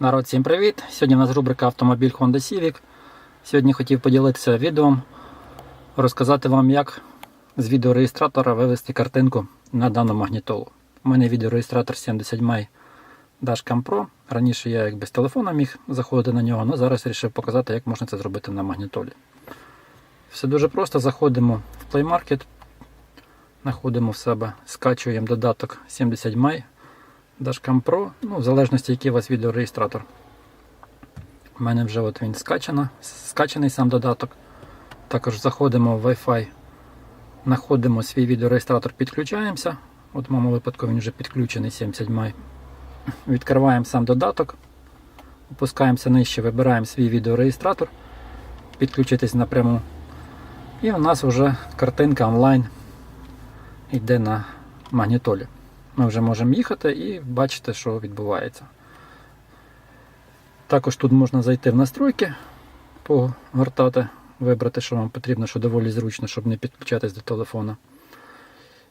Народ, всім привіт! Сьогодні у нас рубрика Автомобіль Honda Civic. Сьогодні хотів поділитися відео, розказати вам, як з відеореєстратора вивести картинку на дану магнітолу. У мене відеореєстратор 70 май Dashcam Pro. Раніше я якби з телефона міг заходити на нього, але зараз вирішив показати, як можна це зробити на магнітолі. Все дуже просто. Заходимо в Play Market, знаходимо в себе, скачуємо додаток 70 май. Dashcam Pro, ну, в залежності, який у вас відеореєстратор. У мене вже от він скачано, скачаний сам додаток. Також заходимо в Wi-Fi, знаходимо свій відеореєстратор, підключаємося. От в моєму випадку він вже підключений 70 май. Відкриваємо сам додаток, опускаємося нижче, вибираємо свій відеореєстратор, підключитись напряму. І у нас вже картинка онлайн йде на магнітолі. Ми вже можемо їхати і бачити, що відбувається. Також тут можна зайти в настройки, погортати, вибрати, що вам потрібно, що доволі зручно, щоб не підключатись до телефона.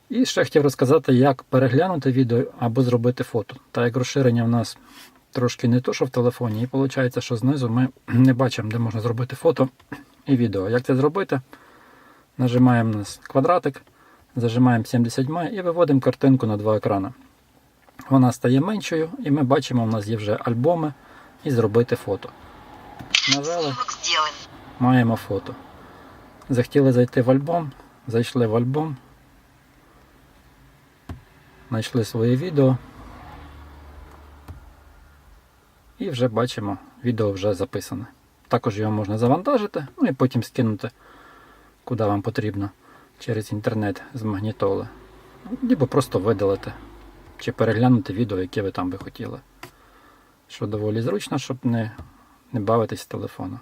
І ще хотів розказати, як переглянути відео або зробити фото. Так як розширення в нас трошки не то, що в телефоні, і виходить, що знизу ми не бачимо, де можна зробити фото і відео. Як це зробити? Нажимаємо на квадратик. Зажимаємо 70 май і виводимо картинку на два екрани. Вона стає меншою, і ми бачимо, у нас є вже альбоми і зробити фото. Нажали, маємо фото. Захотіли зайти в альбом, зайшли в альбом, знайшли своє відео. І вже бачимо, відео вже записане. Також його можна завантажити, ну і потім скинути, куди вам потрібно через інтернет з магнітоли. Або просто видалити чи переглянути відео, яке ви там би хотіли. Що доволі зручно, щоб не, не бавитись з телефоном.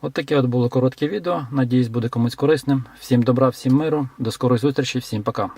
От таке от було коротке відео. Надіюсь, буде комусь корисним. Всім добра, всім миру, до скорої зустрічі, всім пока.